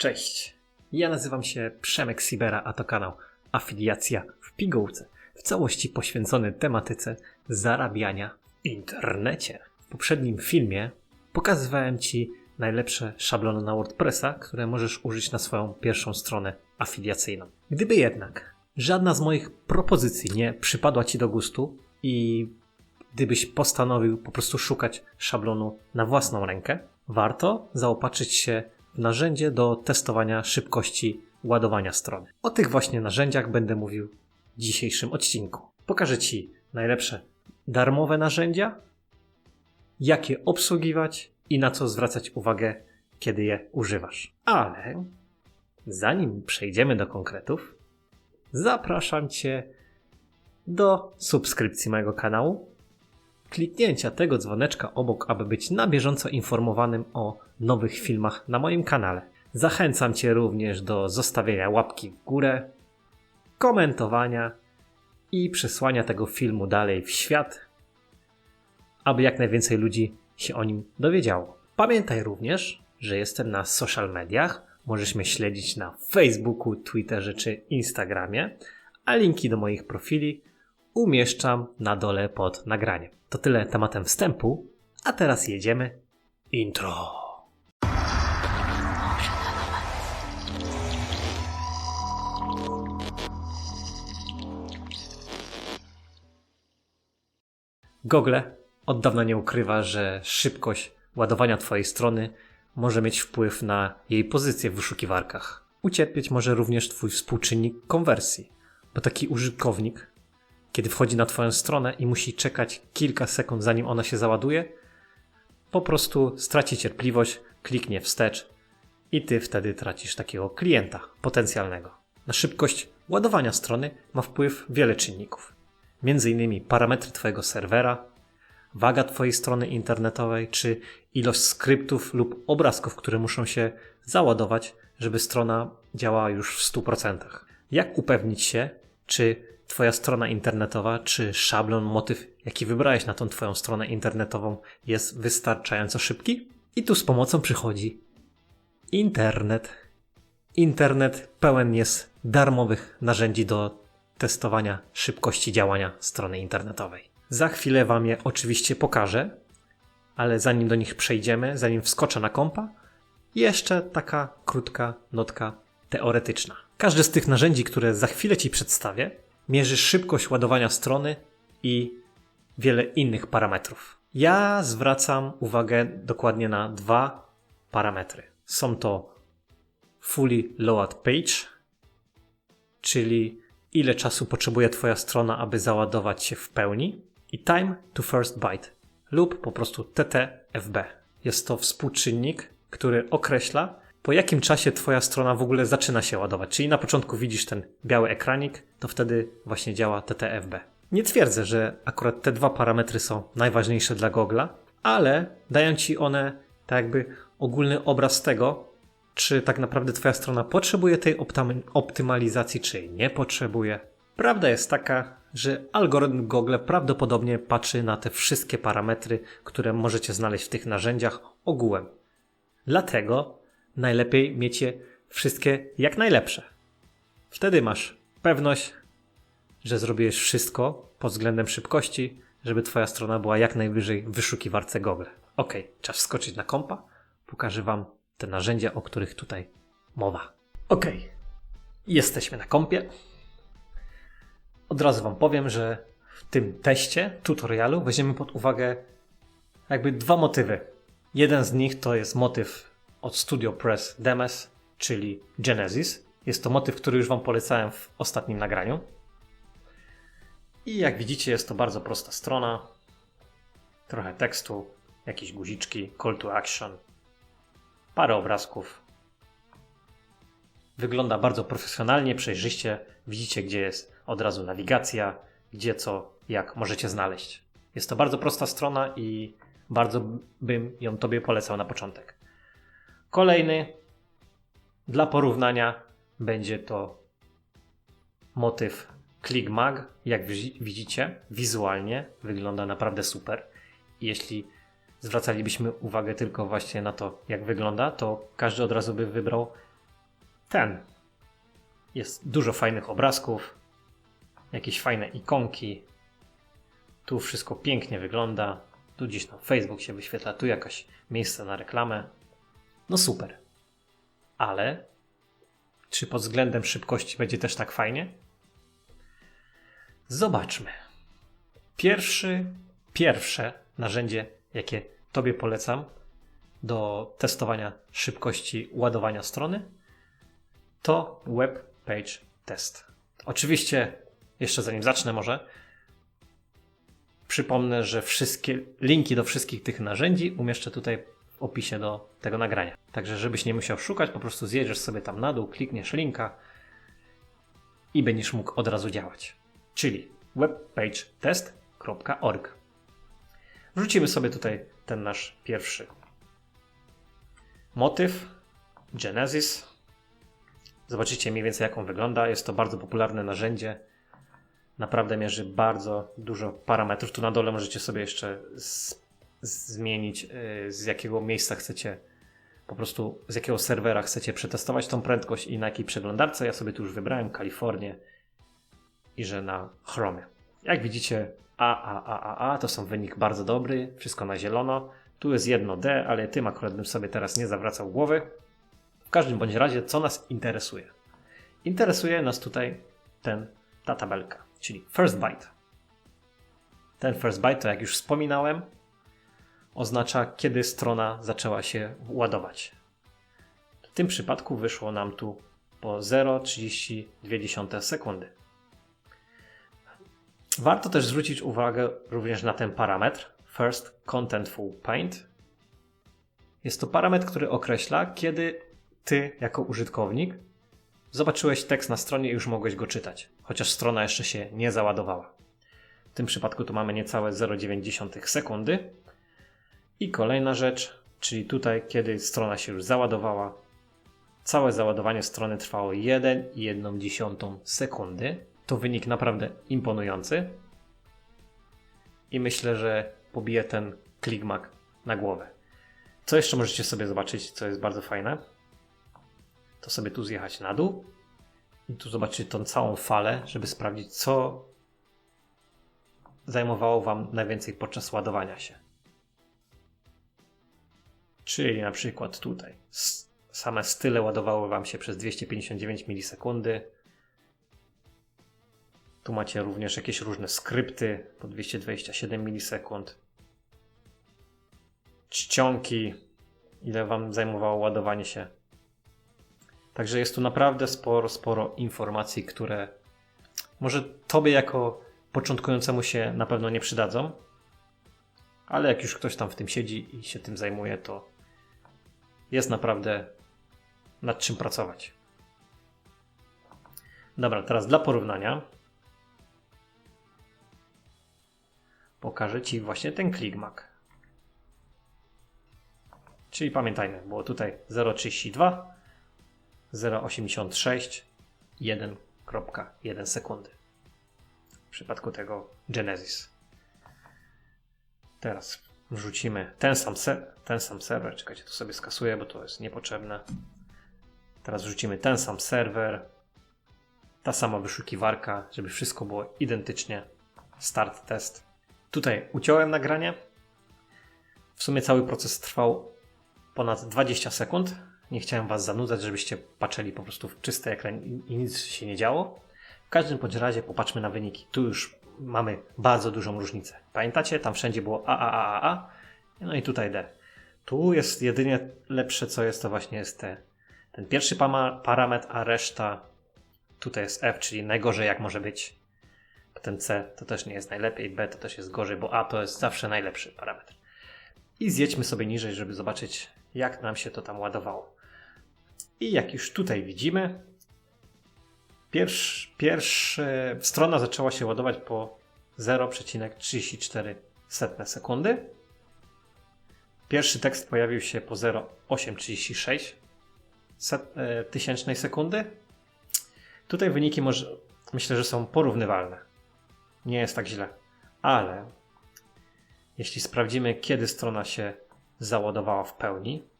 Cześć, ja nazywam się Przemek Sibera, a to kanał Afiliacja w pigułce, w całości poświęcony tematyce zarabiania w internecie. W poprzednim filmie pokazywałem Ci najlepsze szablony na WordPressa, które możesz użyć na swoją pierwszą stronę afiliacyjną. Gdyby jednak żadna z moich propozycji nie przypadła Ci do gustu i gdybyś postanowił po prostu szukać szablonu na własną rękę, warto zaopatrzyć się narzędzie do testowania szybkości ładowania strony. O tych właśnie narzędziach będę mówił w dzisiejszym odcinku. Pokażę Ci najlepsze darmowe narzędzia, jak je obsługiwać i na co zwracać uwagę, kiedy je używasz. Ale zanim przejdziemy do konkretów, zapraszam Cię do subskrypcji mojego kanału, kliknięcia tego dzwoneczka obok, aby być na bieżąco informowanym o nowych filmach na moim kanale. Zachęcam Cię również do zostawienia łapki w górę, komentowania i przesłania tego filmu dalej w świat, aby jak najwięcej ludzi się o nim dowiedziało. Pamiętaj również, że jestem na social mediach. Możesz mnie śledzić na Facebooku, Twitterze czy Instagramie, a linki do moich profili umieszczam na dole pod nagraniem. To tyle tematem wstępu, a teraz jedziemy. Intro. Google od dawna nie ukrywa, że szybkość ładowania Twojej strony może mieć wpływ na jej pozycję w wyszukiwarkach. Ucierpieć może również Twój współczynnik konwersji, bo taki użytkownik, kiedy wchodzi na Twoją stronę i musi czekać kilka sekund, zanim ona się załaduje, po prostu straci cierpliwość, kliknie wstecz i Ty wtedy tracisz takiego klienta potencjalnego. Na szybkość ładowania strony ma wpływ wiele czynników m.in. parametry Twojego serwera, waga Twojej strony internetowej, czy ilość skryptów lub obrazków, które muszą się załadować, żeby strona działała już w 100%. Jak upewnić się, czy Twoja strona internetowa, czy szablon, motyw, jaki wybrałeś na tą Twoją stronę internetową, jest wystarczająco szybki? I tu z pomocą przychodzi internet. Internet pełen jest darmowych narzędzi do testowania szybkości działania strony internetowej. Za chwilę Wam je oczywiście pokażę, ale zanim do nich przejdziemy, zanim wskoczę na kompa, jeszcze taka krótka notka teoretyczna. Każde z tych narzędzi, które za chwilę Ci przedstawię, mierzy szybkość ładowania strony i wiele innych parametrów. Ja zwracam uwagę dokładnie na dwa parametry. Są to Fully Load Page, czyli ile czasu potrzebuje Twoja strona, aby załadować się w pełni, i Time to First Byte lub po prostu TTFB. Jest to współczynnik, który określa, po jakim czasie Twoja strona w ogóle zaczyna się ładować. Czyli na początku widzisz ten biały ekranik, to wtedy właśnie działa TTFB. Nie twierdzę, że akurat te dwa parametry są najważniejsze dla Google'a, ale dają Ci one tak jakby ogólny obraz tego, czy tak naprawdę Twoja strona potrzebuje tej optymalizacji, czy nie potrzebuje. Prawda jest taka, że algorytm Google prawdopodobnie patrzy na te wszystkie parametry, które możecie znaleźć w tych narzędziach ogółem. Dlatego najlepiej mieć je wszystkie jak najlepsze. Wtedy masz pewność, że zrobiłeś wszystko pod względem szybkości, żeby Twoja strona była jak najwyżej w wyszukiwarce Google. Ok, czas skoczyć na kompa. Pokażę Wam te narzędzia, o których tutaj mowa. Ok, jesteśmy na kompie. Od razu Wam powiem, że w tym teście, tutorialu weźmiemy pod uwagę jakby dwa motywy. Jeden z nich to jest motyw od Studio Press Demes, czyli Genesis. Jest to motyw, który już Wam polecałem w ostatnim nagraniu. I jak widzicie, jest to bardzo prosta strona. Trochę tekstu, jakieś guziczki, call to action, parę obrazków. Wygląda bardzo profesjonalnie, przejrzyście. Widzicie, gdzie jest od razu nawigacja, gdzie co, jak możecie znaleźć. Jest to bardzo prosta strona i bardzo bym ją Tobie polecał na początek. Kolejny dla porównania będzie to motyw ClickMag. Jak widzicie, wizualnie wygląda naprawdę super. Jeśli zwracalibyśmy uwagę tylko właśnie na to, jak wygląda, to każdy od razu by wybrał ten. Jest dużo fajnych obrazków, jakieś fajne ikonki. Tu wszystko pięknie wygląda. Tu gdzieś tam Facebook się wyświetla, tu jakaś miejsce na reklamę. No super. Ale czy pod względem szybkości będzie też tak fajnie? Zobaczmy. Pierwszy, pierwsze narzędzie, jakie Tobie polecam do testowania szybkości ładowania strony, to Web Page Test. Oczywiście, jeszcze zanim zacznę, może przypomnę, że wszystkie linki do wszystkich tych narzędzi umieszczę tutaj opisie do tego nagrania. Także, żebyś nie musiał szukać, po prostu zjedziesz sobie tam na dół, klikniesz linka i będziesz mógł od razu działać. Czyli webpagetest.org. Wrzucimy sobie tutaj ten nasz pierwszy motyw, Genesis. Zobaczycie mniej więcej jak on wygląda. Jest to bardzo popularne narzędzie. Naprawdę mierzy bardzo dużo parametrów. Tu na dole możecie sobie jeszcze zmienić yy, z jakiego miejsca chcecie po prostu z jakiego serwera chcecie przetestować tą prędkość i na jakiej przeglądarce. Ja sobie tu już wybrałem Kalifornię i że na Chromie. Jak widzicie, A, A, A, A, A to są wynik bardzo dobry, wszystko na zielono. Tu jest jedno D, ale tym akurat bym sobie teraz nie zawracał głowy. W każdym bądź razie, co nas interesuje? Interesuje nas tutaj ten, ta tabelka, czyli first byte. Ten first byte, to jak już wspominałem, oznacza, kiedy strona zaczęła się ładować. W tym przypadku wyszło nam tu po 0,32 sekundy. Warto też zwrócić uwagę również na ten parametr First Contentful Paint. Jest to parametr, który określa, kiedy ty jako użytkownik zobaczyłeś tekst na stronie i już mogłeś go czytać, chociaż strona jeszcze się nie załadowała. W tym przypadku tu mamy niecałe 0,9 sekundy. I kolejna rzecz, czyli tutaj, kiedy strona się już załadowała, całe załadowanie strony trwało 1,1 sekundy. To wynik naprawdę imponujący. I myślę, że pobije ten klikmak na głowę. Co jeszcze możecie sobie zobaczyć, co jest bardzo fajne? To sobie tu zjechać na dół i tu zobaczyć tą całą falę, żeby sprawdzić, co zajmowało Wam najwięcej podczas ładowania się. Czyli na przykład tutaj same style ładowały Wam się przez 259 milisekundy. Tu macie również jakieś różne skrypty po 227 milisekund. Czcionki, ile Wam zajmowało ładowanie się. Także jest tu naprawdę sporo, sporo informacji, które może Tobie jako początkującemu się na pewno nie przydadzą, ale jak już ktoś tam w tym siedzi i się tym zajmuje, to jest naprawdę nad czym pracować. Dobra, teraz dla porównania pokażę Ci właśnie ten ClickMac. Czyli pamiętajmy, było tutaj 0,32, 0,86, 1,1 sekundy. W przypadku tego Genesis. Teraz wrzucimy ten sam, ten sam serwer. Czekajcie, to sobie skasuję, bo to jest niepotrzebne. Teraz wrzucimy ten sam serwer. Ta sama wyszukiwarka, żeby wszystko było identycznie. Start test. Tutaj uciąłem nagranie. W sumie cały proces trwał ponad 20 sekund. Nie chciałem Was zanudzać, żebyście patrzyli po prostu w czysty ekran i nic się nie działo. W każdym bądź razie popatrzmy na wyniki. Tu już mamy bardzo dużą różnicę. Pamiętacie? Tam wszędzie było A, A, A, A, A. No i tutaj D. Tu jest jedynie lepsze, co jest, to właśnie jest te, ten pierwszy parametr, a reszta tutaj jest F, czyli najgorzej jak może być. Ten C to też nie jest najlepiej, B to też jest gorzej, bo A to jest zawsze najlepszy parametr. I zjedźmy sobie niżej, żeby zobaczyć, jak nam się to tam ładowało. I jak już tutaj widzimy, pierwsza pierwszy, strona zaczęła się ładować po 0,34 sekundy. Pierwszy tekst pojawił się po 0,836 e, tysięcznej sekundy. Tutaj wyniki może, myślę, że są porównywalne. Nie jest tak źle. Ale jeśli sprawdzimy, kiedy strona się załadowała w pełni,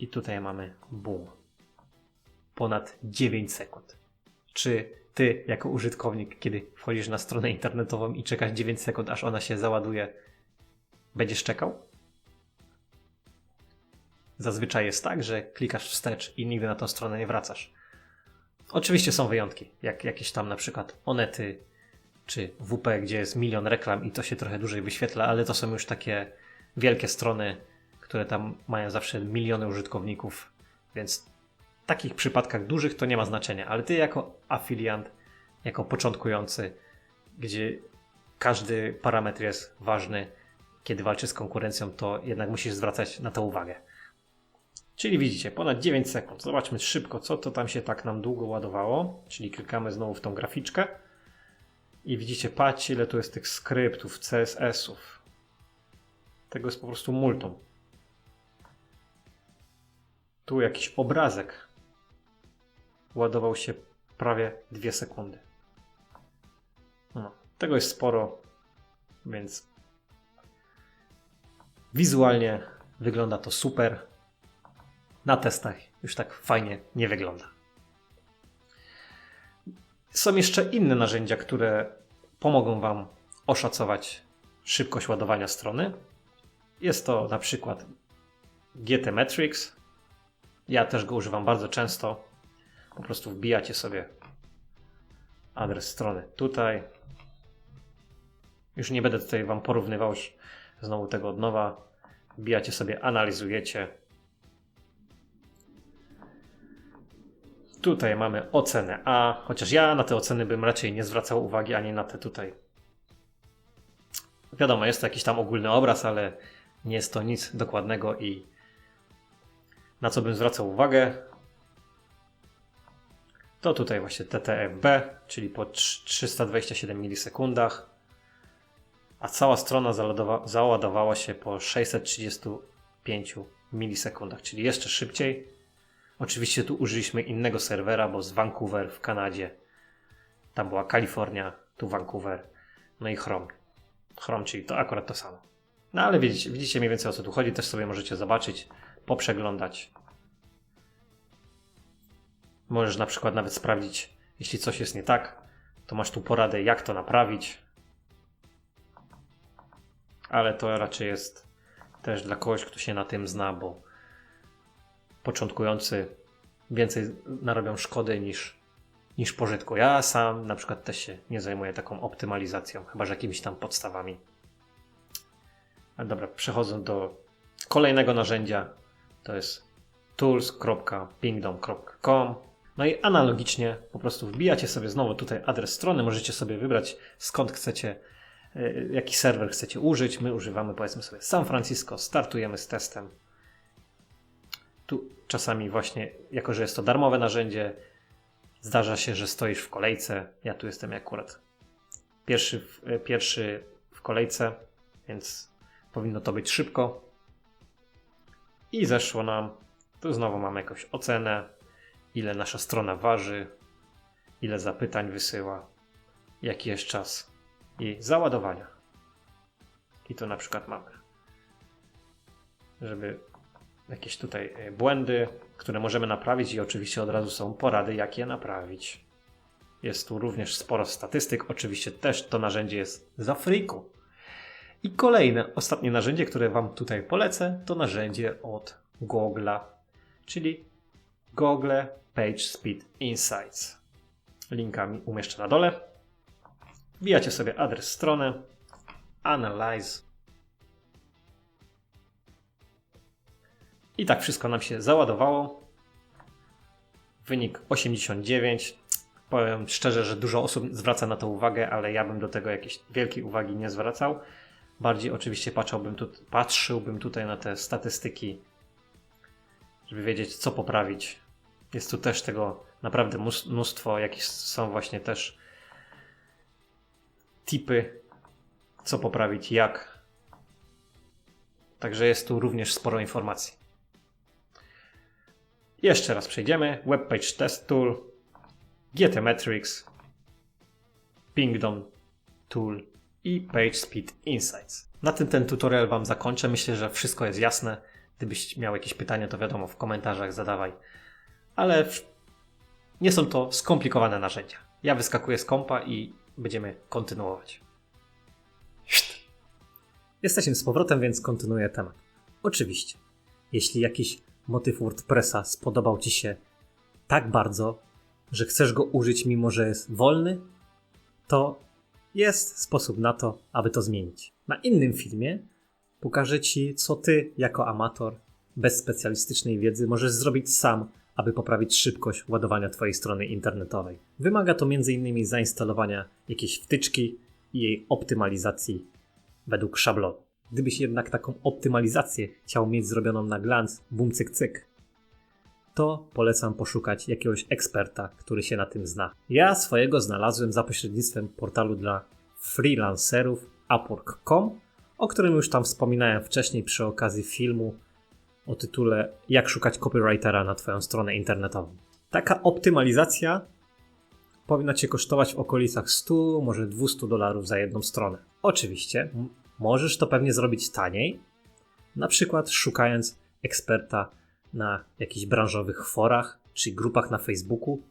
i tutaj mamy boom. ponad 9 sekund. Czy ty, jako użytkownik, kiedy wchodzisz na stronę internetową i czekasz 9 sekund, aż ona się załaduje, będziesz czekał? Zazwyczaj jest tak, że klikasz wstecz i nigdy na tą stronę nie wracasz. Oczywiście są wyjątki, jak jakieś tam na przykład Onety czy WP, gdzie jest milion reklam i to się trochę dłużej wyświetla, ale to są już takie wielkie strony, które tam mają zawsze miliony użytkowników, więc takich przypadkach dużych to nie ma znaczenia, ale ty jako afiliant, jako początkujący, gdzie każdy parametr jest ważny, kiedy walczysz z konkurencją, to jednak musisz zwracać na to uwagę. Czyli widzicie, ponad 9 sekund. Zobaczmy szybko, co to tam się tak nam długo ładowało. Czyli klikamy znowu w tą graficzkę. I widzicie, patrzcie ile tu jest tych skryptów, CSS-ów. Tego jest po prostu multum. Tu jakiś obrazek ładował się prawie 2 sekundy. No, tego jest sporo, więc wizualnie wygląda to super. Na testach już tak fajnie nie wygląda. Są jeszcze inne narzędzia, które pomogą Wam oszacować szybkość ładowania strony. Jest to na przykład GT Metrics. Ja też go używam bardzo często. Po prostu wbijacie sobie adres strony tutaj. Już nie będę tutaj Wam porównywał znowu tego od nowa. Wbijacie sobie, analizujecie. Tutaj mamy ocenę A, chociaż ja na te oceny bym raczej nie zwracał uwagi ani na te tutaj. Wiadomo, jest to jakiś tam ogólny obraz, ale nie jest to nic dokładnego i na co bym zwracał uwagę, to tutaj właśnie TTFB, czyli po 327 milisekundach, a cała strona załadowała się po 635 milisekundach, czyli jeszcze szybciej. Oczywiście tu użyliśmy innego serwera, bo z Vancouver w Kanadzie. Tam była Kalifornia, tu Vancouver, no i Chrome. Chrome, czyli to akurat to samo. No ale widzicie, widzicie mniej więcej o co tu chodzi, też sobie możecie zobaczyć, poprzeglądać. Możesz na przykład nawet sprawdzić, jeśli coś jest nie tak, to masz tu poradę, jak to naprawić. Ale to raczej jest też dla kogoś, kto się na tym zna, bo początkujący więcej narobią szkody niż, niż pożytku. Ja sam na przykład też się nie zajmuję taką optymalizacją, chyba że jakimiś tam podstawami. Ale dobra, przechodząc do kolejnego narzędzia, to jest tools.pingdom.com no i analogicznie po prostu wbijacie sobie znowu tutaj adres strony, możecie sobie wybrać skąd chcecie, e, jaki serwer chcecie użyć. My używamy powiedzmy sobie San Francisco, startujemy z testem. Tu czasami właśnie, jako że jest to darmowe narzędzie, zdarza się, że stoisz w kolejce. Ja tu jestem akurat pierwszy, e, pierwszy w kolejce, więc powinno to być szybko. I zeszło nam. Tu znowu mamy jakąś ocenę, ile nasza strona waży, ile zapytań wysyła, jaki jest czas jej załadowania. I tu na przykład mamy, żeby jakieś tutaj e, błędy, które możemy naprawić i oczywiście od razu są porady, jak je naprawić. Jest tu również sporo statystyk, oczywiście też to narzędzie jest za friku. I kolejne, ostatnie narzędzie, które Wam tutaj polecę, to narzędzie od Google'a, czyli Google Page Speed Insights. Linkami umieszczę na dole. Wbijacie sobie adres strony, Analyze. I tak wszystko nam się załadowało. Wynik 89. Powiem szczerze, że dużo osób zwraca na to uwagę, ale ja bym do tego jakiejś wielkiej uwagi nie zwracał. Bardziej oczywiście patrzyłbym, tu, patrzyłbym tutaj na te statystyki, żeby wiedzieć, co poprawić, jest tu też tego naprawdę mnóstwo, jakieś są właśnie też tipy, co poprawić, jak. Także jest tu również sporo informacji. Jeszcze raz przejdziemy. Webpage Test Tool, GT Metrics, Pingdom Tool i Page Speed Insights. Na tym ten tutorial Wam zakończę. Myślę, że wszystko jest jasne. Gdybyś miał jakieś pytania, to wiadomo, w komentarzach zadawaj ale Nie są to skomplikowane narzędzia. Ja wyskakuję z kompa i będziemy kontynuować. Jesteśmy z powrotem, więc kontynuuję temat. Oczywiście, jeśli jakiś motyw WordPressa spodobał Ci się tak bardzo, że chcesz go użyć mimo, że jest wolny, to jest sposób na to, aby to zmienić. Na innym filmie pokażę Ci, co Ty, jako amator, bez specjalistycznej wiedzy, możesz zrobić sam, aby poprawić szybkość ładowania Twojej strony internetowej. Wymaga to m.in. zainstalowania jakiejś wtyczki i jej optymalizacji według szablonu. Gdybyś jednak taką optymalizację chciał mieć zrobioną na glans, bum cyk cyk, to polecam poszukać jakiegoś eksperta, który się na tym zna. Ja swojego znalazłem za pośrednictwem portalu dla freelancerów Upwork.com, o którym już tam wspominałem wcześniej przy okazji filmu o tytule Jak szukać copywritera na Twoją stronę internetową. Taka optymalizacja powinna Cię kosztować w okolicach 100, może 200 dolarów za jedną stronę. Oczywiście, możesz to pewnie zrobić taniej, na przykład szukając eksperta na jakichś branżowych forach czy grupach na Facebooku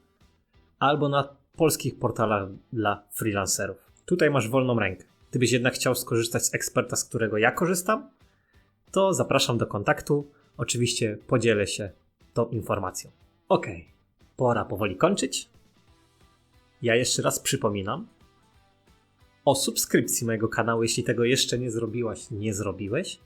albo na polskich portalach dla freelancerów. Tutaj masz wolną rękę. Gdybyś jednak chciał skorzystać z eksperta, z którego ja korzystam, to zapraszam do kontaktu. Oczywiście podzielę się tą informacją. Ok, pora powoli kończyć. Ja jeszcze raz przypominam o subskrypcji mojego kanału, jeśli tego jeszcze nie zrobiłaś, nie zrobiłeś.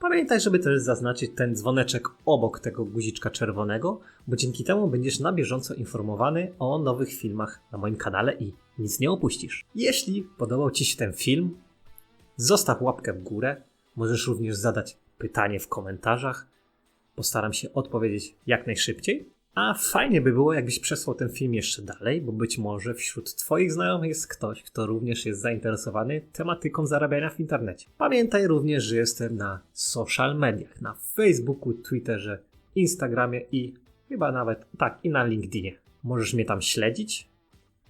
Pamiętaj, żeby też zaznaczyć ten dzwoneczek obok tego guziczka czerwonego, bo dzięki temu będziesz na bieżąco informowany o nowych filmach na moim kanale i nic nie opuścisz. Jeśli podobał Ci się ten film, zostaw łapkę w górę. Możesz również zadać pytanie w komentarzach. Postaram się odpowiedzieć jak najszybciej. A fajnie by było, jakbyś przesłał ten film jeszcze dalej, bo być może wśród Twoich znajomych jest ktoś, kto również jest zainteresowany tematyką zarabiania w internecie. Pamiętaj również, że jestem na social mediach, na Facebooku, Twitterze, Instagramie i chyba nawet tak i na LinkedInie. Możesz mnie tam śledzić.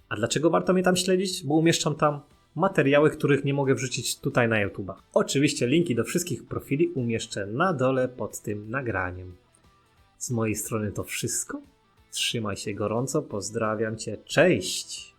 A dlaczego warto mnie tam śledzić? Bo umieszczam tam materiały, których nie mogę wrzucić tutaj na YouTube'a. Oczywiście linki do wszystkich profili umieszczę na dole pod tym nagraniem. Z mojej strony to wszystko. Trzymaj się gorąco, pozdrawiam cię, cześć!